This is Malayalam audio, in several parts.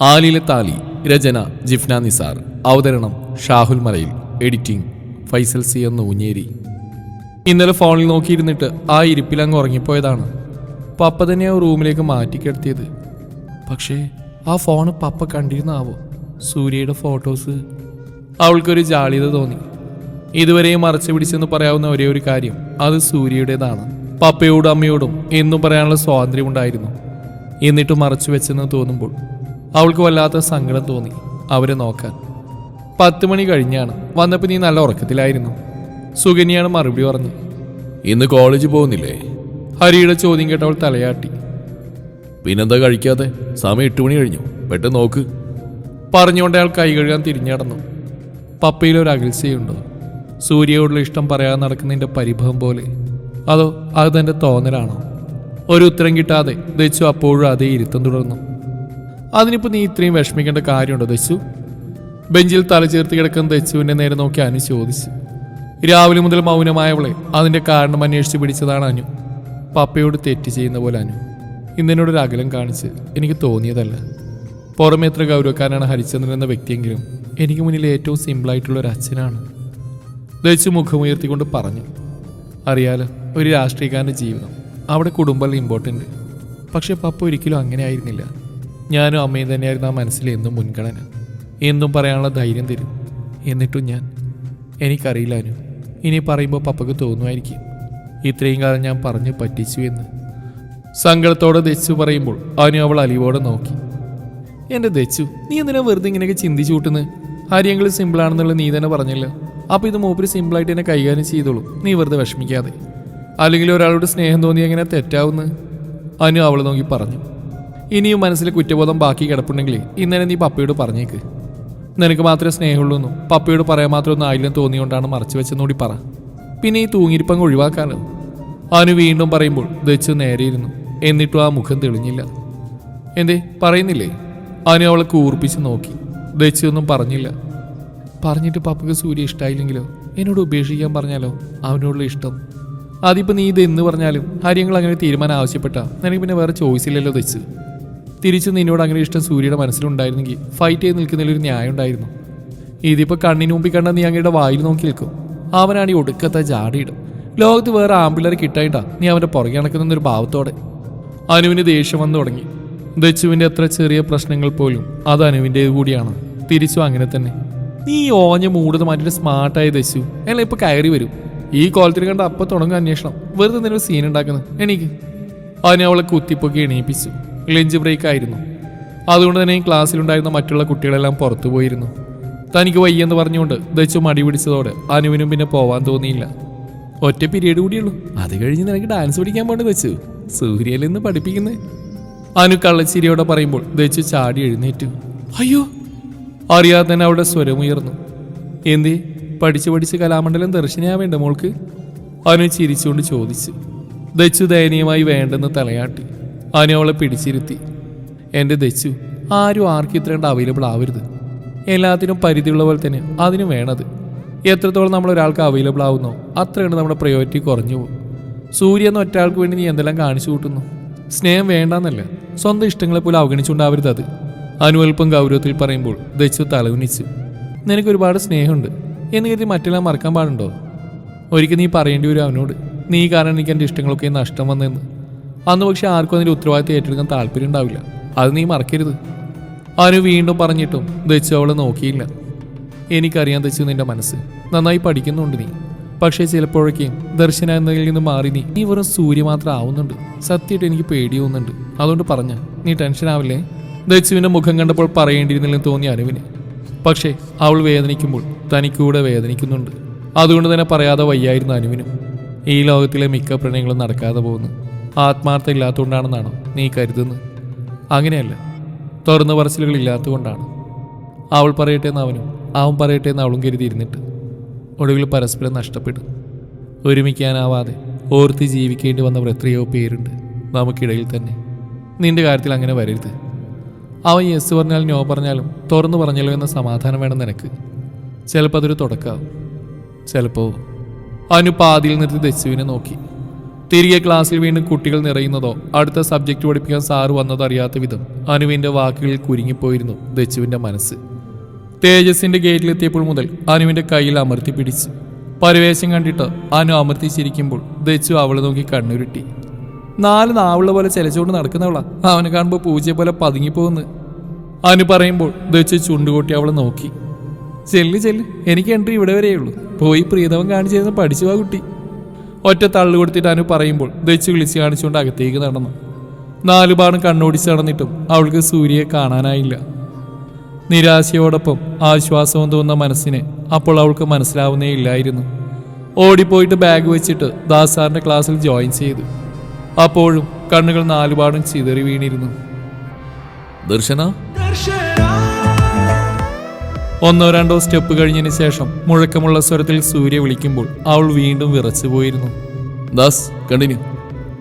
ആലിലെ താലി രചന ജിഫ്ന നിസാർ. അവതരണം ഷാഹുൽ മലയിൽ. എഡിറ്റിംഗ് ഫൈസൽ സി എന്ന് ഊഞ്ഞേരി ഇന്നലെ ഫോണിൽ നോക്കിയിരുന്നിട്ട് ആ ഇരിപ്പിൽ അങ്ങ് ഉറങ്ങിപ്പോയതാണ്. പപ്പ തന്നെ ആ റൂമിലേക്ക് മാറ്റിക്കിടത്തിയത് പക്ഷേ ആ ഫോൺ പപ്പ കണ്ടിരുന്നാവോ? സൂര്യയുടെ ഫോട്ടോസ് അവൾക്കൊരു ജാളിത തോന്നി. ഇതുവരെയും മറച്ചു പിടിച്ചെന്ന് പറയാവുന്ന ഒരേ ഒരു കാര്യം അത് സൂര്യയുടേതാണ്. പപ്പയോടും അമ്മയോടും എന്നും പറയാനുള്ള സ്വാതന്ത്ര്യമുണ്ടായിരുന്നു. എന്നിട്ട് മറച്ചു വെച്ചെന്ന് തോന്നുമ്പോൾ അവൾക്ക് വല്ലാത്ത സങ്കടം തോന്നി. അവരെ നോക്കാൻ. പത്ത് മണി കഴിഞ്ഞാണ്. വന്നപ്പോൾ നീ നല്ല ഉറക്കത്തിലായിരുന്നു. സുകന്യാണ് മറുപടി പറഞ്ഞു. ഇന്ന് കോളേജ് പോകുന്നില്ലേ? ഹരിയുടെ ചോദ്യം കേട്ടവൾ തലയാട്ടി. പിന്നെന്താ കഴിക്കാതെ? സമയം എട്ട് മണി കഴിഞ്ഞു. പെട്ടെന്ന് നോക്ക്. പറഞ്ഞുകൊണ്ട് അയാൾ കൈ കഴുകാൻ തിരിഞ്ഞടന്നു പപ്പയിൽ ഒരു അകൽച്ചയുണ്ടോ. സൂര്യയോടുള്ള ഇഷ്ടം പറയാതെ നടക്കുന്നതിന്റെ പരിഭവം പോലെ. അതോ അത് തന്റെ തോന്നലാണോ? ഒരു ഉത്തരം കിട്ടാതെ ദച്ചു അപ്പോഴും അതേ ഇരുത്തം തുടർന്നു. അതിനിപ്പോൾ നീ ഇത്രയും വിഷമിക്കേണ്ട കാര്യമുണ്ടോ ദച്ചു ബെഞ്ചിൽ തലചേർത്ത് കിടക്കുന്ന ദച്ചുവിനെ നേരെ നോക്കി അനു ചോദിച്ചു. രാവിലെ മുതൽ മൗനമായവളെ അതിന്റെ കാരണം അന്വേഷിച്ച് പിടിച്ചതാണ് അനു. പപ്പയോട് തെറ്റ് ചെയ്യുന്ന പോലെ അനു. ഇന്നിനോടൊരു അകലം കാണിച്ച് എനിക്ക് തോന്നിയതല്ല. പുറമെ എത്ര ഗൗരവക്കാരനാണ് ഹരിചന്ദ്രൻ എന്ന വ്യക്തിയെങ്കിലും എനിക്ക് മുന്നിൽ ഏറ്റവും സിമ്പിളായിട്ടുള്ള ഒരു അച്ഛനാണ്. ദച്ചു മുഖമുയർത്തിക്കൊണ്ട് പറഞ്ഞു. അറിയാലോ ഒരു രാഷ്ട്രീയക്കാരന്റെ ജീവിതം അവിടെ കുടുംബമല്ല ഇമ്പോർട്ടന്റ് പക്ഷെ പപ്പ ഒരിക്കലും അങ്ങനെ ആയിരുന്നില്ല. ഞാനും അമ്മയും തന്നെയായിരുന്നു ആ മനസ്സിൽ എന്നും മുൻഗണന. എന്നും പറയാനുള്ള ധൈര്യം തരും. എന്നിട്ടും ഞാൻ എനിക്കറിയില്ലാനു ഇനി പറയുമ്പോൾ പപ്പക്ക് തോന്നുമായിരിക്കും. ഇത്രയും കാലം ഞാൻ പറഞ്ഞു പറ്റിച്ചു എന്ന്. സങ്കടത്തോടെ ദച്ചു പറയുമ്പോൾ അനു അവൾ അലിവോടെ നോക്കി. എന്റെ ദച്ചു നീ എന്തിനാ വെറുതെ ഇങ്ങനെയൊക്കെ ചിന്തിച്ചു കൂട്ടുന്നത് കാര്യങ്ങൾ സിമ്പിളാണെന്നുള്ളത് നീ തന്നെ പറഞ്ഞല്ലോ. അപ്പോൾ ഇത് മൂപ്പര് സിമ്പിളായിട്ട് എന്നെ കൈകാര്യം ചെയ്തോളൂ. നീ വെറുതെ വിഷമിക്കാതെ. അല്ലെങ്കിൽ ഒരാളോട് സ്നേഹം തോന്നി എങ്ങനെ തെറ്റാവുന്നു? അനു അവൾ നോക്കി പറഞ്ഞു. ഇനിയും മനസ്സിൽ കുറ്റബോധം ബാക്കി കിടപ്പുണ്ടെങ്കിൽ ഇന്നലെ നീ പപ്പയോട് പറഞ്ഞേക്ക്. നിനക്ക് മാത്രമേ സ്നേഹമുള്ളൂ എന്നും പപ്പയോട് പറയാൻ മാത്രം ഒന്നും ആയില്ലെന്ന് തോന്നിയോണ്ടാണ് മറച്ചു വെച്ചെന്നുകൂടി പറ. പിന്നെ ഈ തൂങ്ങിരിപ്പങ്ങ് ഒഴിവാക്കാലോ. അനു വീണ്ടും പറയുമ്പോൾ ദച്ച് നേരെയിരുന്നു എന്നിട്ടും ആ മുഖം തെളിഞ്ഞില്ല. എന്തേ പറയുന്നില്ലേ? അനു അവളെ കൂർപ്പിച്ച് നോക്കി. ദച്ചൊന്നും പറഞ്ഞില്ല. പറഞ്ഞിട്ട് പപ്പയ്ക്ക് സൂര്യ ഇഷ്ടമായില്ലെങ്കിലോ എന്നോട് ഉപേക്ഷിക്കാൻ പറഞ്ഞാലോ? അവനോടുള്ള ഇഷ്ടം. അതിപ്പോൾ നീ ഇത് എന്ന് പറഞ്ഞാലും കാര്യങ്ങൾ അങ്ങനെ തീരുമാനം ആവശ്യപ്പെട്ടാ. നിനക്ക് പിന്നെ വേറെ ചോയ്സ് ഇല്ലല്ലോ ദച്ച്. തിരിച്ച് നിന്നോട് അങ്ങനെ ഇഷ്ടം സൂര്യയുടെ മനസ്സിലുണ്ടായിരുന്നെങ്കിൽ ഫൈറ്റ് ചെയ്ത് നിൽക്കുന്നതിൽ ഒരു ന്യായം ഉണ്ടായിരുന്നു. ഇതിപ്പോൾ കണ്ണിന് മുമ്പിൽ കണ്ട നീ അങ്ങയുടെ വായിൽ നോക്കി നിൽക്കും. അവനാണ് ഈ ഒടുക്കത്തെ ജാടിയിടും ലോകത്ത് വേറെ ആമ്പിള്ളേരെ കിട്ടായിട്ടാ നീ അവന്റെ പുറകെ നടക്കുന്നൊരു ഭാവത്തോടെ. അനുവിന് ദേഷ്യം വന്നു തുടങ്ങി. ദച്ചുവിന്റെ എത്ര ചെറിയ പ്രശ്നങ്ങൾ പോലും അത് അനുവിന്റേത് കൂടിയാണ്. തിരിച്ചു അങ്ങനെ തന്നെ. നീ ഓഞ്ഞ മൂടത് മാറ്റിട്ട് സ്മാർട്ടായ ദച്ചു. അല്ല ഇപ്പൊ കയറി വരും. ഈ കോലത്തിൽ കണ്ട അപ്പൊ തുടങ്ങും അന്വേഷണം. വെറുതെ എന്തെങ്കിലും സീൻ ഉണ്ടാക്കുന്നത് എനിക്ക് അവനെ അവളെ കുത്തിപ്പൊക്കി എണീപ്പിച്ചു. ലഞ്ച് ബ്രേക്ക് ആയിരുന്നു അതുകൊണ്ട് തന്നെ ക്ലാസ്സിലുണ്ടായിരുന്ന മറ്റുള്ള കുട്ടികളെല്ലാം പുറത്തു പോയിരുന്നു. തനിക്ക് വയ്യെന്ന് പറഞ്ഞുകൊണ്ട് ദച്ചു മടി പിടിച്ചതോടെ അനുവിനും പിന്നെ പോവാൻ തോന്നിയില്ല. ഒറ്റ പീരീഡ് കൂടിയുള്ളൂ. അത് കഴിഞ്ഞ് നിനക്ക് ഡാൻസ് പഠിക്കാൻ പോകേണ്ടി വെച്ചു സൂര്യയിൽ നിന്ന് പഠിപ്പിക്കുന്നത് അനു കള്ളച്ചിരിയോടെ പറയുമ്പോൾ ദച്ചു ചാടി എഴുന്നേറ്റു. അയ്യോ അറിയാതെ തന്നെ അവിടെ സ്വരമുയർന്നു എന്തേ പഠിച്ചു പഠിച്ച് കലാമണ്ഡലം ദർശനയാവേണ്ട മോൾക്ക്? അനു ചിരിച്ചുകൊണ്ട് ചോദിച്ചു. ദച്ചു ദയനീയമായി വേണ്ടെന്ന് തലയാട്ടി. അനു അവളെ പിടിച്ചിരുത്തി. എന്റെ ദച്ചു ആരും ആർക്കും ഇത്രണ്ട് അവൈലബിൾ ആവരുത്. എല്ലാത്തിനും പരിധിയുള്ള പോലെ തന്നെ അതിനും വേണത്. എത്രത്തോളം നമ്മൾ ഒരാൾക്ക് അവൈലബിൾ ആവുന്നോ അത്രയാണ് നമ്മുടെ പ്രയോറിറ്റി കുറഞ്ഞു പോകും. സൂര്യ എന്ന ഒറ്റയാൾക്ക് വേണ്ടി നീ എന്തെല്ലാം കാണിച്ചു കൂട്ടുന്നു? സ്നേഹം വേണ്ടെന്നല്ല സ്വന്തം ഇഷ്ടങ്ങളെ പോലും അവഗണിച്ചുകൊണ്ടാവരുത് അത്. അനുവൽപ്പം ഗൗരവത്തിൽ പറയുമ്പോൾ ദച്ചു തലവുനിച്ചു നിനക്ക് ഒരുപാട് സ്നേഹമുണ്ട്. എന്ന് കരുതി മറ്റെല്ലാം മറക്കാൻ പാടുണ്ടോ? ഒരിക്കൽ നീ പറയേണ്ടി വരും അവനോട്. നീ കാരണം എനിക്ക് എന്റെ ഇഷ്ടങ്ങളൊക്കെ നഷ്ടം വന്നെന്ന്. അന്ന് പക്ഷെ ആർക്കും അതിന്റെ ഉത്തരവാദിത്തം ഏറ്റെടുക്കാൻ താല്പര്യം ഉണ്ടാവില്ല. അത് നീ മറക്കരുത്. അനു വീണ്ടും പറഞ്ഞിട്ടും ദച്ചു അവളെ നോക്കിയില്ല. എനിക്കറിയാൻ ദച്ചു നിന്റെ മനസ്സ്. നന്നായി പഠിക്കുന്നുണ്ട് നീ. പക്ഷേ ചിലപ്പോഴൊക്കെയും ദർശന എന്നതിൽ നിന്ന് മാറി നീ. നീ വെറും സൂര്യ മാത്രം ആവുന്നുണ്ട്. സത്യമായിട്ട് എനിക്ക് പേടി തോന്നുന്നുണ്ട്. അതുകൊണ്ട് പറഞ്ഞ നീ ടെൻഷൻ ആവില്ലേ? ദച്ചുവിന്റെ മുഖം കണ്ടപ്പോൾ പറയേണ്ടിയിരുന്നില്ലെന്ന് തോന്നി അനുവിന്. പക്ഷേ അവൾ വേദനിക്കുമ്പോൾ തനിക്കൂടെ വേദനിക്കുന്നുണ്ട്. അതുകൊണ്ട് തന്നെ പറയാതെ വയ്യായിരുന്നു അനുവിനും. ഈ ലോകത്തിലെ മിക്ക പ്രണയങ്ങളും നടക്കാതെ പോകുന്നു. ആത്മാർത്ഥം ഇല്ലാത്തതുകൊണ്ടാണെന്നാണോ നീ കരുതുന്നത്? അങ്ങനെയല്ല. തുറന്ന പറച്ചിലുകൾ ഇല്ലാത്തതുകൊണ്ടാണ് അവൾ പറയട്ടെ എന്ന് അവനും അവൻ പറയട്ടെ എന്ന് അവളും കരുതിയിരുന്നിട്ട് ഒടുവിൽ പരസ്പരം നഷ്ടപ്പെടും ഒരുമിക്കാനാവാതെ ഓർത്ത് ജീവിക്കേണ്ടി വന്നവർ എത്രയോ പേരുണ്ട് നമുക്കിടയിൽ തന്നെ. നിന്റെ കാര്യത്തിൽ അങ്ങനെ വരരുത്. അവൻ യെസ് പറഞ്ഞാലും നോ പറഞ്ഞാലും തുറന്നു പറഞ്ഞല്ലോ എന്ന സമാധാനം വേണം നിനക്ക്. ചിലപ്പോൾ അതൊരു തുടക്കാവും. ചിലപ്പോൾ അവന് പാതിയിൽ നിർത്തി ദച്ചുവിനെ നോക്കി. തിരികെ ക്ലാസ്സിൽ വീണ്ടും കുട്ടികൾ നിറയുന്നതോ അടുത്ത സബ്ജക്റ്റ് പഠിപ്പിക്കാൻ സാറ് വന്നതോ അറിയാത്ത വിധം അനുവിന്റെ വാക്കുകളിൽ കുരുങ്ങിപ്പോയിരുന്നു ദച്ചുവിന്റെ മനസ്സ്. തേജസിന്റെ ഗേറ്റിലെത്തിയപ്പോൾ മുതൽ അനുവിന്റെ കയ്യിൽ അമർത്തി പിടിച്ചു. പരിവേശം കണ്ടിട്ട് അനു അമർത്തി ചിരിക്കുമ്പോൾ ദച്ചു അവളെ നോക്കി കണ്ണുരുട്ടി. നാല് നാവുള്ള പോലെ ചെലച്ചുകൊണ്ട് നടക്കുന്നവളാ. അവനെ കാണുമ്പോൾ പൂജയെ പോലെ പതുങ്ങിപ്പോകുന്നു. അനു പറയുമ്പോൾ ദച്ചു ചുണ്ടുകൊട്ടി അവളെ നോക്കി. ചെല്ല് ചെല്ല്. എനിക്ക് എൻട്രി ഇവിടെ വരെയുള്ളൂ. പോയി പ്രീതവം കാണിച്ചിരുന്ന പഠിച്ചു ആ കുട്ടി. ഒറ്റ തള്ളു കൊടുത്തിട്ട് അനു പറയുമ്പോൾ ദച്ചു വിളിച്ച് കാണിച്ചുകൊണ്ട് അകത്തേക്ക് നടന്നു. നാലുപാടും കണ്ണോടിച്ച് നടന്നിട്ടും അവൾക്ക് സൂര്യയെ കാണാനായില്ല. നിരാശയോടൊപ്പം ആശ്വാസവും തോന്നുന്ന മനസ്സിനെ അപ്പോൾ അവൾക്ക് മനസ്സിലാവുന്നേ ഇല്ലായിരുന്നു. ഓടിപ്പോയിട്ട് ബാഗ് വെച്ചിട്ട് ദാസാറിന്റെ ക്ലാസ്സിൽ ജോയിൻ ചെയ്തു. അപ്പോഴും കണ്ണുകൾ നാലുപാടും ചിതറി വീണിരുന്നു. ദർശന? ദർശന? ഒന്നോ രണ്ടോ സ്റ്റെപ്പ് കഴിഞ്ഞതിന് ശേഷം മുഴക്കമുള്ള സ്വരത്തിൽ സൂര്യ വിളിക്കുമ്പോൾ അവൾ വീണ്ടും വിറച്ചു പോയിരുന്നു ദാസ് കണ്ടിന്യൂ.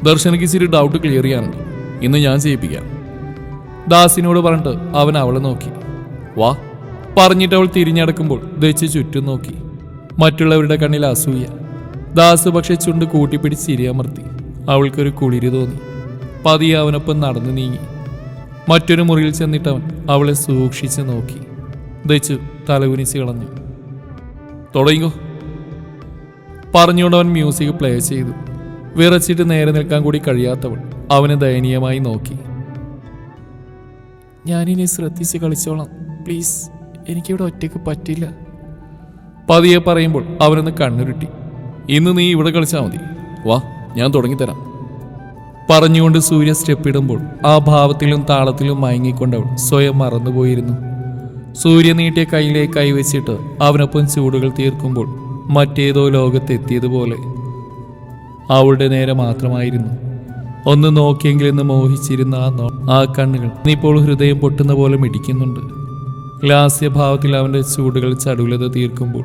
ദർശനയ്ക്ക് ഇച്ചിരി ഡൗട്ട് ക്ലിയർ ചെയ്യാനുണ്ട്. ഇന്ന് ഞാൻ ചെയ്യിപ്പിക്കാം. ദാസിനോട് പറഞ്ഞിട്ട് അവൻ അവളെ നോക്കി. വാ. പറഞ്ഞിട്ട് അവൾ തിരിഞ്ഞടക്കുമ്പോൾ ദച്ച് ചുറ്റും നോക്കി. മറ്റുള്ളവരുടെ കണ്ണിൽ അസൂയ. ദാസ് പക്ഷെ ചുണ്ട് കൂട്ടിപ്പിടിച്ച് ചിരിയമർത്തി അവൾക്കൊരു കുളിരി തോന്നി. പതിയെ അവനൊപ്പം നടന്നു നീങ്ങി. മറ്റൊരു മുറിയിൽ ചെന്നിട്ടവൻ അവളെ സൂക്ഷിച്ച് നോക്കി. ദച്ചു തലകുനിച്ച് കളഞ്ഞു. തുടങ്ങിക്കോ. പറഞ്ഞുകൊണ്ട് അവൻ മ്യൂസിക് പ്ലേ ചെയ്തു. വിറച്ചിട്ട് നേരെ നിൽക്കാൻ കൂടി കഴിയാത്തവൾ അവനെ ദയനീയമായി നോക്കി. ഞാനിനി ശ്രദ്ധിച്ച് കളിച്ചോളാം. പ്ലീസ് എനിക്കിവിടെ ഒറ്റയ്ക്ക് പറ്റില്ല. പതിയെ പറയുമ്പോൾ അവനൊന്ന് കണ്ണുരുട്ടി. ഇന്ന് നീ ഇവിടെ കളിച്ചാൽ മതി. വാ ഞാൻ തുടങ്ങിത്തരാം. പറഞ്ഞുകൊണ്ട് സൂര്യ സ്റ്റെപ്പിടുമ്പോൾ ആ ഭാവത്തിലും താളത്തിലും മയങ്ങിക്കൊണ്ടവൾ സ്വയം മറന്നുപോയിരുന്നു. സൂര്യ നീട്ടിയ കയ്യിലേക്ക് കൈവച്ചിട്ട് അവനൊപ്പം ചൂടുകൾ തീർക്കുമ്പോൾ മറ്റേതോ ലോകത്തെത്തിയതുപോലെ. അവളുടെ നേരെ മാത്രമായിരുന്നു. ഒന്ന് നോക്കിയെങ്കിലെന്ന് മോഹിച്ചിരുന്ന ആ നോ ആ കണ്ണുകൾ ഇപ്പോൾ ഹൃദയം പൊട്ടുന്ന പോലെ മിടിക്കുന്നുണ്ട്. ലാസ്യഭാവത്തിൽ അവന്റെ ചൂടുകൾ ചടുലത തീർക്കുമ്പോൾ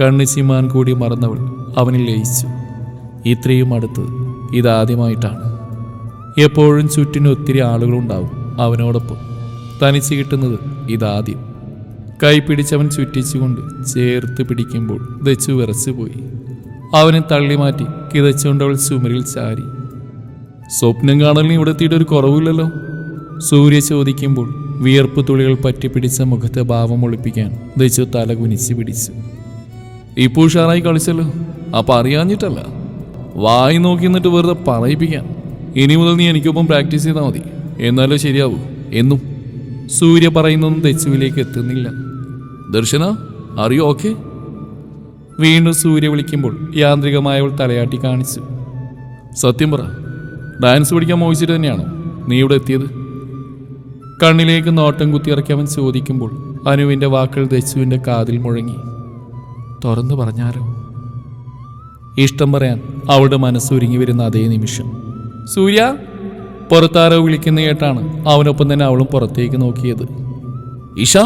കണ്ണ് ചിമാൻ കൂടി മറന്നവൾ അവനിൽ ലയിച്ചു. ഇത്രയും അടുത്ത് ഇതാദ്യമായിട്ടാണ്. എപ്പോഴും ചുറ്റിന് ഒത്തിരി ആളുകളുണ്ടാവും അവനോടൊപ്പം. തനിച്ച് കിട്ടുന്നത് ഇതാദ്യം. കൈ പിടിച്ചവൻ ചുറ്റിച്ചുകൊണ്ട് ചേർത്ത് പിടിക്കുമ്പോൾ ദച്ചു വിറച്ചുപോയി. അവനെ തള്ളി മാറ്റി കിതച്ചുകൊണ്ട് അവൾ ചുമരിൽ ചാരി. സ്വപ്നം കാണലിന് ഇവിടെ എത്തിയിട്ട് ഒരു കുറവില്ലല്ലോ? സൂര്യ ചോദിക്കുമ്പോൾ വിയർപ്പ് തുള്ളികൾ പറ്റിപ്പിടിച്ച മുഖത്തെ ഭാവം ഒളിപ്പിക്കാൻ ദച്ചു തല കുനിച്ച് പിടിച്ചു. ഇപ്പോൾ ഉഷാറായി കളിച്ചല്ലോ? അപ്പം അറിയാഞ്ഞിട്ടല്ല. വായി നോക്കി നിന്നിട്ട് വെറുതെ പറയിപ്പിക്കാൻ. ഇനി മുതൽ നീ എനിക്കൊപ്പം പ്രാക്ടീസ് ചെയ്താൽ മതി. എന്നാലോ ശരിയാവൂ? എന്നും. സൂര്യ പറയുന്നൊന്നും തെച്ചുവിലേക്ക് എത്തുന്നില്ല. ദർശന അറിയോ ഓക്കെ വീണ്ടും സൂര്യ വിളിക്കുമ്പോൾ യാന്ത്രികമായവൾ തലയാട്ടി കാണിച്ചു. സത്യം പറ ഡാൻസ് പഠിക്കാൻ മോഹിച്ചിട്ട് തന്നെയാണോ നീ ഇവിടെ എത്തിയത്? കണ്ണിലേക്ക് നോട്ടം കുത്തിയിറക്കി അവൻ ചോദിക്കുമ്പോൾ അനുവിന്റെ വാക്കുകൾ ദശുവിന്റെ കാതിൽ മുഴങ്ങി. തുറന്നു പറഞ്ഞാലോ? ഇഷ്ടം പറയാൻ അവളുടെ മനസ്സൊരുങ്ങി വരുന്ന അതേ നിമിഷം. സൂര്യ പുറത്താരോ വിളിക്കുന്ന കേട്ടാണ് അവനൊപ്പം തന്നെ അവളും പുറത്തേക്ക് നോക്കിയത്. ഇഷ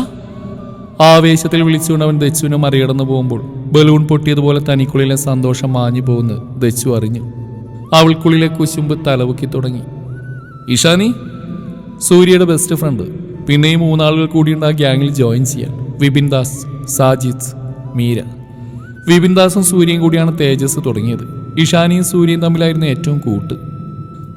ആവേശത്തിൽ വിളിച്ചുകൊണ്ട് അവൻ ദച്ചുവിനെ മറികടന്നു പോകുമ്പോൾ ബലൂൺ പൊട്ടിയതുപോലെ തനിക്കുള്ളിലെ സന്തോഷം മാഞ്ഞു പോകുന്നത് ദച്ചു അറിഞ്ഞു. അവൾക്കുള്ളിലെ കുശുമ്പ് തലവുക്കി തുടങ്ങി. ഇഷാനി സൂര്യയുടെ ബെസ്റ്റ് ഫ്രണ്ട് പിന്നെയും മൂന്നാളുകൾ കൂടിയുണ്ട് ആ ഗ്യാങ്ങിൽ ജോയിൻ ചെയ്യാൻ. വിപിൻ ദാസ് സാജിദ് മീര. വിപിൻ ദാസും സൂര്യയും കൂടിയാണ് തേജസ് തുടങ്ങിയത്. ഇഷാനിയും സൂര്യയും തമ്മിലായിരുന്നു ഏറ്റവും കൂട്ട്.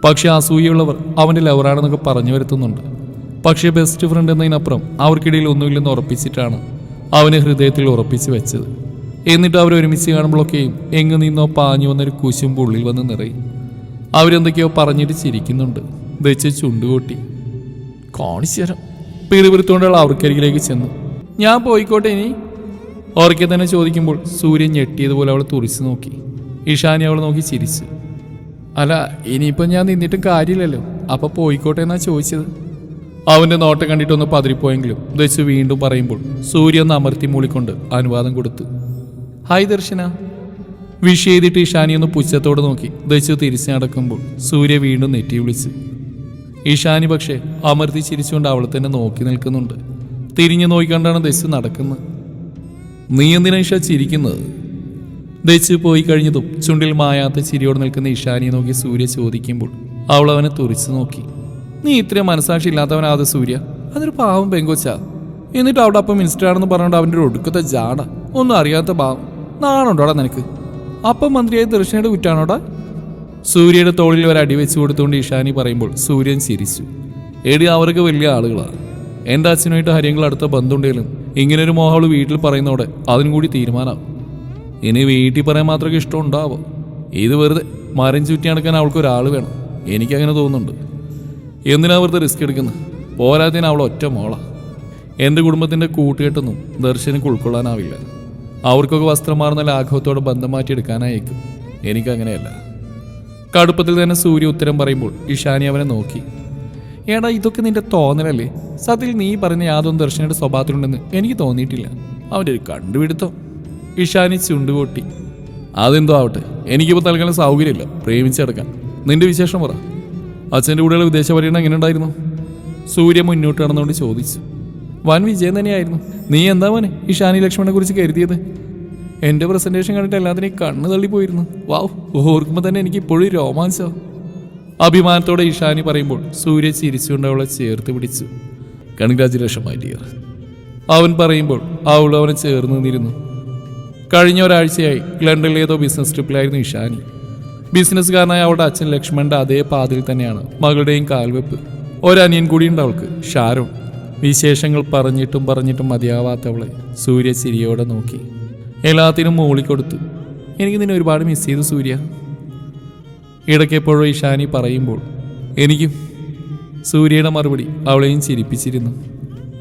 പക്ഷെ അസൂയുള്ളവർ അവന്റെ ലവറാണെന്നൊക്കെ പറഞ്ഞു വരുത്തുന്നുണ്ട്. പക്ഷേ ബെസ്റ്റ് ഫ്രണ്ട് എന്നതിനപ്പുറം അവർക്കിടയിൽ ഒന്നുമില്ലെന്ന് ഉറപ്പിച്ചിട്ടാണ് അവനെ ഹൃദയത്തിൽ ഉറപ്പിച്ച് വെച്ചത്. എന്നിട്ട് അവർ ഒരുമിച്ച് കാണുമ്പോഴൊക്കെയും എങ്ങു നിന്നോ പാഞ്ഞു വന്നൊരു കുശുമ്പ് ഉള്ളിൽ വന്ന് നിറയും. അവരെന്തൊക്കെയോ പറഞ്ഞിട്ട് ചിരിക്കുന്നുണ്ട്. വെച്ച് ചുണ്ടുകൊട്ടി. കാണിച്ചു തരാം അവർക്കരികിലേക്ക് ചെന്നു. ഞാൻ പോയിക്കോട്ടെ ഇനി. ഓർക്കെ തന്നെ ചോദിക്കുമ്പോൾ സൂര്യൻ ഞെട്ടിയതുപോലെ അവൾ തുറിച്ചു നോക്കി. ഇഷാനി അവൾ നോക്കി ചിരിച്ചു. അല്ല ഇനിയിപ്പോൾ ഞാൻ നിന്നിട്ടും കാര്യമില്ലല്ലോ. അപ്പോൾ പോയിക്കോട്ടെ എന്നാ ചോദിച്ചത്. അവന്റെ നോട്ടം കണ്ടിട്ടൊന്ന് പതിരിപ്പോയെങ്കിലും ദശു വീണ്ടും പറയുമ്പോൾ സൂര്യൻ അമർത്തി മൂളിക്കൊണ്ട് അനുവാദം കൊടുത്തു ഹായ് ദർശന. വിഷ് ചെയ്തിട്ട് ഇഷാനി ഒന്ന് പുച്ഛത്തോടെ നോക്കി ദശു തിരിച്ചു നടക്കുമ്പോൾ സൂര്യ വീണ്ടും നെറ്റി വിളിച്ചു ഇഷാനി പക്ഷേ അമർത്തി ചിരിച്ചുകൊണ്ട് അവളെ തന്നെ നോക്കി നിൽക്കുന്നുണ്ട്. തിരിഞ്ഞു നോക്കിക്കൊണ്ടാണ് ദശു നടക്കുന്നത്. നീ എന്തിനാ ഇഷ ചിരിക്കുന്നത്? ദശു പോയി കഴിഞ്ഞതും ചുണ്ടിൽ മായാത്ത ചിരിയോട് നിൽക്കുന്ന ഇഷാനിയെ നോക്കി സൂര്യ ചോദിക്കുമ്പോൾ അവൾ അവനെ തുറിച്ചു നോക്കി നീ ഇത്രയും മനസാക്ഷി ഇല്ലാത്തവനാതെ സൂര്യ. അതൊരു പാവം പെങ്കോച്ച. എന്നിട്ട് അവിടെ അപ്പം മിനിസ്റ്റർ ആണെന്ന് പറഞ്ഞുകൊണ്ട് അവന്റെ ഒരു ഒടുക്കത്തെ ജാട. ഒന്നും അറിയാത്ത പാവം. നാണുണ്ടോടാ നിനക്ക്? അപ്പം മന്ത്രിയായി ദർശനയുടെ കുറ്റാണോടാ? സൂര്യയുടെ തോളിൽ ഒരു അടി വെച്ച് കൊടുത്തുകൊണ്ട് ഇഷാനി പറയുമ്പോൾ സൂര്യൻ ചിരിച്ചു. എടി അവർക്ക് വലിയ ആളുകളാണ് എന്റെ അച്ഛനുമായിട്ട് ഹരിയങ്ങൾ അടുത്ത ബന്ധമുണ്ടെങ്കിലും ഇങ്ങനെ ഒരു മോഹൾ വീട്ടിൽ പറയുന്നതോടെ അതിനും കൂടി തീരുമാനമാവും ഇനി വീട്ടിൽ പറയാൻ മാത്രമേ ഇഷ്ടം ഉണ്ടാവും ഇത് വെറുതെ മരം ചുറ്റി നടക്കാൻ അവൾക്ക് ഒരാൾ വേണം. എനിക്കങ്ങനെ തോന്നുന്നുണ്ട്. എന്തിനാ വെറുതെ റിസ്ക് എടുക്കുന്നത് പോരാത്തിന് അവൾ ഒറ്റ മോളാണ് എന്റെ കുടുംബത്തിന്റെ കൂട്ടുകെട്ടൊന്നും ദർശനക്ക് ഉൾക്കൊള്ളാനാവില്ല. അവർക്കൊക്കെ വസ്ത്രം മാറുന്ന ലാഘവത്തോടെ ബന്ധം മാറ്റിയെടുക്കാനായേക്കും എനിക്കങ്ങനെയല്ല കടുപ്പത്തിൽ തന്നെ സൂര്യ ഉത്തരം പറയുമ്പോൾ ഇഷാനി അവനെ നോക്കി. എടാ ഇതൊക്കെ നിന്റെ തോന്നലല്ലേ? സത്യത്തിൽ നീ പറഞ്ഞ യാതൊന്നും ദർശനയുടെ സ്വഭാവത്തിലുണ്ടെന്ന് എനിക്ക് തോന്നിയിട്ടില്ല. അവന്റെ ഒരു കണ്ടുപിടുത്തം? ഇഷാനി ചുണ്ടുകൊട്ടി. അതെന്തോ ആവട്ടെ. എനിക്കിപ്പോൾ തൽക്കാലം സൗകര്യമില്ല. പ്രേമിച്ചെടുക്കാൻ. നിന്റെ വിശേഷം പറ. അച്ഛന്റെ കൂടെയുള്ള വിദേശ പര്യടനം എങ്ങനെ ഉണ്ടായിരുന്നു സൂര്യ മുന്നോട്ട് നടന്നുകൊണ്ട് ചോദിച്ചു. വൻ വിജയം തന്നെയായിരുന്നു. നീ എന്താ മോനെ ഈ ഷാനി ലക്ഷ്മണനെ കുറിച്ച് കരുതിയത്? എന്റെ പ്രസന്റേഷൻ കണ്ടിട്ട് എല്ലാത്തിനെയും കണ്ണ് തള്ളിപ്പോയിരുന്നു. വാവ് ഓർക്കുമ്പോൾ തന്നെ എനിക്ക് ഇപ്പോഴും രോമാഞ്ചോ അഭിമാനത്തോടെ ഇഷാനി പറയുമ്പോൾ സൂര്യ ചിരിച്ചുകൊണ്ട് അവളെ ചേർത്ത് പിടിച്ചു. കൺഗ്രാജുലേഷൻ മൈ ഡിയർ അവൻ പറയുമ്പോൾ അവൾ അവനെ ചേർന്ന് നിന്നിരുന്നു. കഴിഞ്ഞ ഒരാഴ്ചയായി ലണ്ടനിലേതോ ബിസിനസ് ട്രിപ്പിലായിരുന്നു ഇഷാനി ബിസിനസ്സുകാരനായ അവളുടെ അച്ഛൻ ലക്ഷ്മണന്റെ അതേ പാതിൽ തന്നെയാണ് മകളുടെയും കാൽവെപ്പ്. ഒരനിയൻ കൂടിയുണ്ട് അവൾക്ക് ഷാരോൺ. വിശേഷങ്ങൾ പറഞ്ഞിട്ടും പറഞ്ഞിട്ടും മതിയാവാത്തവളെ സൂര്യ ചിരിയോടെ നോക്കി. എല്ലാത്തിനും മൂളിക്കൊടുത്തു എനിക്ക് നിന്നെ ഒരുപാട് മിസ് ചെയ്തു സൂര്യ. ഇടയ്ക്കെപ്പോഴോ ഇഷാനി പറയുമ്പോൾ എനിക്കും. സൂര്യയുടെ മറുപടി അവളെയും ചിരിപ്പിച്ചിരുന്നു.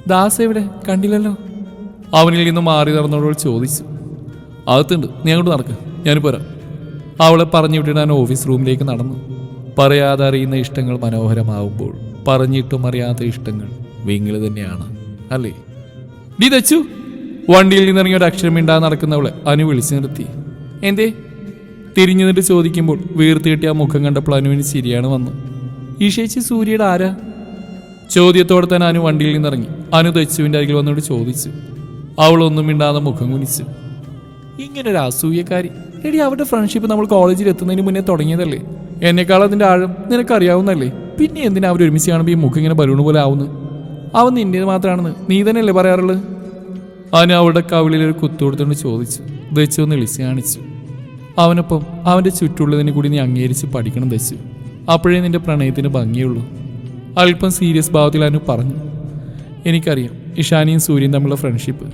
ദാസ് എവിടെ? കണ്ടില്ലല്ലോ. അവനിൽ നിന്ന് മാറി നടന്നവളോട് ചോദിച്ചു. അകത്തുണ്ട്. നീ അങ്ങോട്ട് നടക്കുക ഞാൻ പോരാ അവളെ പറഞ്ഞു വിട്ടിടാൻ ഓഫീസ് റൂമിലേക്ക് നടന്നു. പറയാതെ അറിയുന്ന ഇഷ്ടങ്ങൾ മനോഹരമാവുമ്പോൾ പറഞ്ഞിട്ടും അറിയാത്ത ഇഷ്ടങ്ങൾ വിങ്ങിൽ തന്നെയാണ് അല്ലേ? നീ തെച്ചു വണ്ടിയിൽ നിന്നിറങ്ങിയ ഒരു അക്ഷരം മിണ്ടാതെ നടക്കുന്നവളെ അനു വിളിച്ചു നിർത്തി. എന്തേ? തിരിഞ്ഞു നിന്നിട്ട് ചോദിക്കുമ്പോൾ വീർത്ത് കിട്ടിയ മുഖം കണ്ടപ്പോൾ അനുവിന് ശരിയാണ് വന്നു ഈശേച്ചി സൂര്യയുടെ ആരാ? ചോദ്യത്തോടെ തന്നെ അനു വണ്ടിയിൽ നിന്നിറങ്ങി. അനു തച്ചുവിന്റെ അരികിൽ വന്നോട് ചോദിച്ചു. അവളൊന്നും മിണ്ടാതെ മുഖം കുനിച്ചു. ഇങ്ങനെ ഒരു അസൂയക്കാരി എടി അവരുടെ ഫ്രണ്ട്ഷിപ്പ് നമ്മൾ കോളേജിൽ എത്തുന്നതിന് മുന്നേ തുടങ്ങിയതല്ലേ? എന്നെക്കാൾ അതിന്റെ ആഴം നിനക്കറിയാവുന്നല്ലേ പിന്നെ എന്തിനാ അവർ ഒരുമിച്ച് കാണുമ്പോൾ ഈ മുഖം ഇങ്ങനെ ബലൂണ് പോലെ ആവുന്നു? അവൻ നിന്റെ മാത്രമാണെന്ന് നീ തന്നെയല്ലേ പറയാറുള്ളത് അവൻ അവളുടെ കവിളിൽ ഒരു കുത്തു കൊടുത്തുകൊണ്ട് ചോദിച്ചു. ദച്ചു ഒന്ന് ഇളിച്ച് കാണിച്ചു. അവനൊപ്പം അവന്റെ ചുറ്റുള്ളതിനെ കൂടി നീ അംഗീകരിച്ച് പഠിക്കണം ദച്ചു അപ്പോഴേ നിന്റെ പ്രണയത്തിന് ഭംഗിയുള്ളൂ. അല്പം സീരിയസ് ഭാവത്തിൽ അനു പറഞ്ഞു. എനിക്കറിയാം ഇഷാനിയും സൂര്യൻ തമ്മിലുള്ള ഫ്രണ്ട്ഷിപ്പ്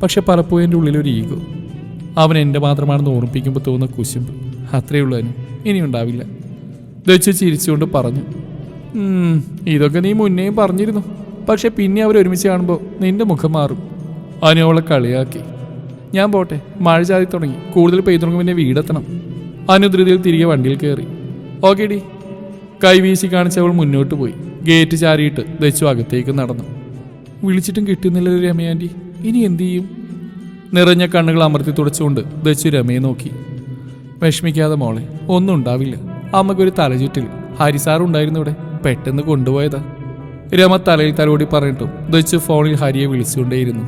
പക്ഷെ പലപ്പോഴും എന്റെ ഉള്ളിലൊരു ഈഗോ അവൻ എന്റെ മാത്രമാണെന്ന് ഓർമ്മിപ്പിക്കുമ്പോൾ തോന്നുന്ന കുശുമ്പ്. അത്രയേ ഉള്ളൂ ഇനി ഉണ്ടാവില്ല. ദച്ചു ചിരിച്ചുകൊണ്ട് പറഞ്ഞു. ഇതൊക്കെ നീ മുന്നേയും പറഞ്ഞിരുന്നു. പക്ഷെ പിന്നെ അവർ ഒരുമിച്ച് കാണുമ്പോൾ നിന്റെ മുഖം മാറും. അവളെ കളിയാക്കി. ഞാൻ പോട്ടെ മഴ ചാതി തുടങ്ങി. കൂടുതൽ പെയ്തു തുടങ്ങുമ്പോൾ പിന്നെ വീടെത്തണം. അനുദ്രുതിയിൽ തിരികെ വണ്ടിയിൽ കയറി ഓക്കെ ഡി. കൈവീശി കാണിച്ചവൾ മുന്നോട്ട് പോയി. ഗേറ്റ് ചാരിയിട്ട് ദച്ചു അകത്തേക്ക് നടന്നു. വിളിച്ചിട്ടും കിട്ടുന്നില്ല രമയാന്റി. ഇനി എന്തു ചെയ്യും? നിറഞ്ഞ കണ്ണുകൾ അമർത്തി തുടച്ചുകൊണ്ട് ദച്ചു രമയെ നോക്കി. വിഷമിക്കാതെ മോളെ ഒന്നും ഉണ്ടാവില്ല. അമ്മക്കൊരു തലചുറ്റിൽ. ഹരിസാറുണ്ടായിരുന്നു ഇവിടെ. പെട്ടെന്ന് കൊണ്ടുപോയതാ. രമ തലയിൽ തലോടി പറഞ്ഞിട്ടും ദച്ചു ഫോണിൽ ഹരിയെ വിളിച്ചുകൊണ്ടേയിരുന്നു.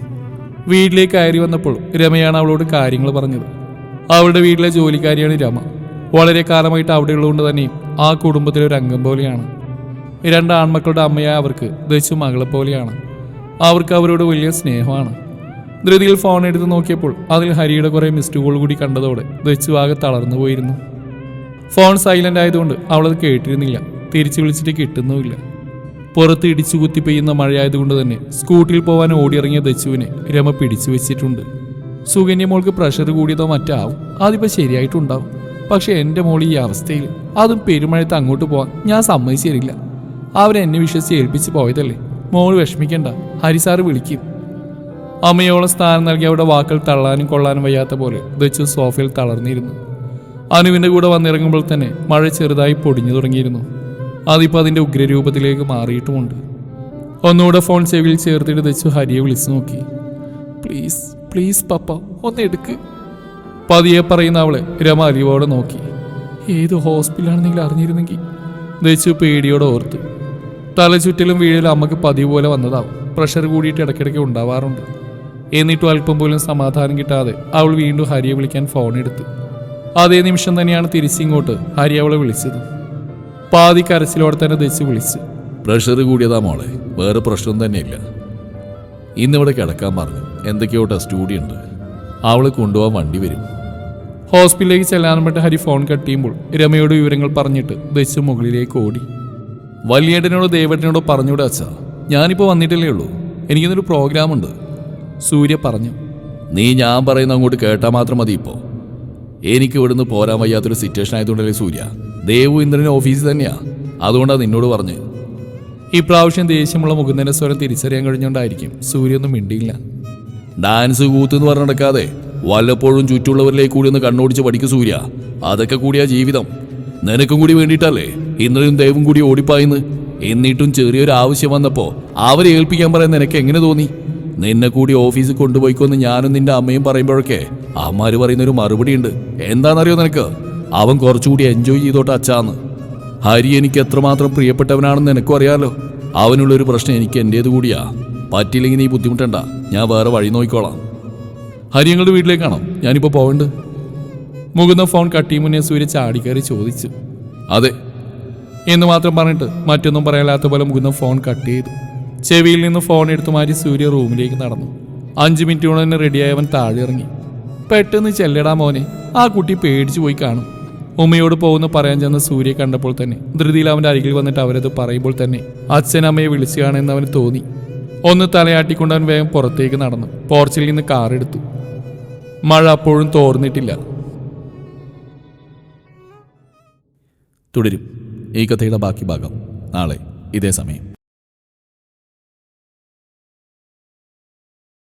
വീട്ടിലേക്ക് കയറി വന്നപ്പോൾ രമയാണ് അവളോട് കാര്യങ്ങൾ പറഞ്ഞത്. അവളുടെ വീട്ടിലെ ജോലിക്കാരിയാണ് രമ. വളരെ കാലമായിട്ട് അവിടെയുള്ളതുകൊണ്ട് തന്നെ ആ കുടുംബത്തിലെ ഒരു അംഗം പോലെയാണ്. രണ്ട് ആൺമക്കളുടെ അമ്മയായ അവർക്ക് ദച്ചു മകളെ പോലെയാണ്. അവർക്ക് അവരോട് വലിയ സ്നേഹമാണ്. ധൃതിയിൽ ഫോൺ എടുത്ത് നോക്കിയപ്പോൾ അതിൽ ഹരിയുടെ കുറേ മിസ്ഡ് കോൾ കൂടി കണ്ടതോടെ ദച്ചു ആകെ തളർന്നു പോയിരുന്നു. ഫോൺ സൈലന്റ് ആയതുകൊണ്ട് അവളത് കേട്ടിരുന്നില്ല. തിരിച്ചു വിളിച്ചിട്ട് കിട്ടുന്നുമില്ല. പുറത്ത് ഇടിച്ചു കുത്തി പെയ്യുന്ന മഴയായതുകൊണ്ട് തന്നെ സ്കൂട്ടിൽ പോവാൻ ഓടിയിറങ്ങിയ ദച്ചുവിനെ രമ പിടിച്ചു വെച്ചിട്ടുണ്ട്. സുകന്യ മോൾക്ക് പ്രഷർ കൂടിയതോ മറ്റാവും. അതിപ്പോ ശരിയായിട്ടുണ്ടാവും. പക്ഷെ എന്റെ മോൾ ഈ അവസ്ഥയിൽ അതും പെരുമഴത്ത് അങ്ങോട്ട് പോവാൻ ഞാൻ സമ്മതിച്ചു തരില്ല അവരെന്നെ വിശ്വസിച്ച് ഏൽപ്പിച്ച് പോയതല്ലേ? മോൾ വിഷമിക്കണ്ട. ഹരിസാറ് വിളിക്കും. അമ്മയോളം സ്ഥാനം നൽകി അവരുടെ വാക്കുകൾ തള്ളാനും കൊള്ളാനും വയ്യാത്ത പോലെ ദച്ചു സോഫയിൽ തളർന്നിരുന്നു. അനുവിന്റെ കൂടെ വന്നിറങ്ങുമ്പോൾ തന്നെ മഴ ചെറുതായി പൊടിഞ്ഞു തുടങ്ങിയിരുന്നു. അതിപ്പോൾ അതിന്റെ ഉഗ്രരൂപത്തിലേക്ക് മാറിയിട്ടുമുണ്ട്. ഒന്നുകൂടെ ഫോൺ ചെവിയിൽ ചേർത്തിട്ട് ദച്ചു ഹരിയെ വിളിച്ചു നോക്കി. പ്ലീസ് പ്ലീസ് പപ്പ ഒന്ന് എടുക്ക്. പതിയെ പറയുന്ന അവളെ രമ അലിവോടെ നോക്കി. ഏത് ഹോസ്പിറ്റലാണ് നിങ്ങൾ അറിഞ്ഞിരുന്നെങ്കിൽ? ദച്ചു പേടിയോടെ ഓർത്തു. തലചുറ്റലും വീഴലും അമ്മയ്ക്ക് പതിവ് പോലെ വന്നതാവും. പ്രഷർ കൂടിയിട്ട് ഇടയ്ക്കിടയ്ക്ക് ഉണ്ടാവാറുണ്ട്. എന്നിട്ടും അല്പം പോലും സമാധാനം കിട്ടാതെ അവൾ വീണ്ടും ഹരിയെ വിളിക്കാൻ ഫോൺ എടുത്തു. അതേ നിമിഷം തന്നെയാണ് തിരിച്ചിങ്ങോട്ട് ഹരി അവളെ വിളിച്ചത്. പാതി കരച്ചിലോടെ തന്നെ ദച്ചു വിളിച്ചു. പ്രഷർ കൂടിയതാ മോളെ വേറെ പ്രശ്നം തന്നെയില്ല. ഇന്നിവിടെ കിടക്കാൻ പറഞ്ഞു എന്തൊക്കെയോ ടെസ്റ്റ് ഉണ്ട് അവളെ കൊണ്ടുപോകാൻ വണ്ടി വരും. ഹോസ്പിറ്റലിലേക്ക് ചെല്ലാൻ പറ്റ ഹരി ഫോൺ കട്ട് ചെയ്യുമ്പോൾ രമയോട് വിവരങ്ങൾ പറഞ്ഞിട്ട് ദശു മുകളിലേക്ക് ഓടി. വലിയേട്ടനോടോ ദേവേട്ടനോടോ പറഞ്ഞൂടെ അച്ഛാ ഞാനിപ്പോൾ വന്നിട്ടില്ലേ ഉള്ളൂ. എനിക്കിന്നൊരു പ്രോഗ്രാമുണ്ട് സൂര്യ പറഞ്ഞു നീ ഞാൻ പറയുന്ന അങ്ങോട്ട് കേട്ടാൽ മാത്രം മതി ഇപ്പോൾ എനിക്ക് ഇവിടുന്ന് പോരാൻ വയ്യാത്തൊരു സിറ്റുവേഷൻ ആയതുകൊണ്ടല്ലേ സൂര്യ? ദേവു ഇന്ദ്രന്റെ ഓഫീസിൽ തന്നെയാ. അതുകൊണ്ടാണ് നിന്നോട് പറഞ്ഞ്. ഇപ്രാവശ്യം ദേഷ്യമുള്ള മുകുന്ദന്റെ സ്വരം തിരിച്ചറിയാൻ കഴിഞ്ഞുകൊണ്ടായിരിക്കും സൂര്യൊന്നും മിണ്ടിയില്ല. ഡാൻസ് കൂത്ത് എന്ന് പറഞ്ഞു നടക്കാതെ വല്ലപ്പോഴും ചുറ്റുള്ളവരിലേക്ക് കൂടി ഒന്ന് കണ്ണോടിച്ച് പഠിക്കും സൂര്യ. അതൊക്കെ കൂടിയാ ജീവിതം. നിനക്കും കൂടി വേണ്ടിയിട്ടല്ലേ ഇന്ദ്രനും ദേവും കൂടി ഓടിപ്പായിന്ന് എന്നിട്ടും ചെറിയൊരു ആവശ്യം വന്നപ്പോ അവരെ ഏൽപ്പിക്കാൻ പറയാൻ നിനക്ക് എങ്ങനെ തോന്നി? നിന്നെ കൂടി ഓഫീസിൽ കൊണ്ടുപോയിക്കോന്ന് ഞാനും നിന്റെ അമ്മയും പറയുമ്പോഴൊക്കെ അമ്മമാര് പറയുന്ന ഒരു മറുപടി ഉണ്ട് എന്താണെന്നറിയോ നിനക്ക്? അവൻ കുറച്ചുകൂടി എൻജോയ് ചെയ്തോട്ടെ അച്ഛാന്ന്. ഹരി എനിക്ക് എത്രമാത്രം പ്രിയപ്പെട്ടവനാണെന്ന് നിനക്കും അറിയാലോ. അവനുള്ളൊരു പ്രശ്നം എനിക്ക് എന്റേത് കൂടിയാ. പറ്റിയില്ലെങ്കിൽ നീ ബുദ്ധിമുട്ടണ്ട. ഞാൻ വേറെ വഴി നോക്കിക്കോളാം. ഹരി ഞങ്ങളുടെ വീട്ടിലേക്കാണോ ഞാനിപ്പോൾ പോവേണ്ടത് മുകുന്ന ഫോൺ കട്ടി മുന്നേ സൂര്യ ചാടിക്കയറി ചോദിച്ചു. അതെ. എന്ന് മാത്രം പറഞ്ഞിട്ട് മറ്റൊന്നും പറയാത്ത പോലെ മുകുന്ന ഫോൺ കട്ട് ചെയ്തു. ചെവിയിൽ നിന്ന് ഫോൺ എടുത്തു മാറ്റി സൂര്യ റൂമിലേക്ക് നടന്നു. അഞ്ചു മിനിറ്റ് കൊണ്ട് തന്നെ റെഡിയായവൻ താഴെ ഇറങ്ങി പെട്ടെന്ന് ചെല്ലടാ മോനെ ആ കുട്ടി പേടിച്ചു പോയി കാണും. ഉമ്മയോട് പോകുന്ന പറയാൻ ചെന്ന സൂര്യ കണ്ടപ്പോൾ തന്നെ ധൃതിയിൽ അവന്റെ അരികിൽ വന്നിട്ട് അവരത് പറയുമ്പോൾ തന്നെ അച്ഛനമ്മയെ വിളിച്ചു കാണുമെന്ന് അവന് തോന്നി. ഒന്ന് തലയാട്ടിക്കൊണ്ട് അവൻ വേഗം പുറത്തേക്ക് നടന്നു. പോർച്ചിൽ നിന്ന് കാറെടുത്തു മഴ അപ്പോഴും തോർന്നിട്ടില്ല. തുടരും. ഈ കഥയുടെ ബാക്കി ഭാഗം നാളെ ഇതേ സമയം.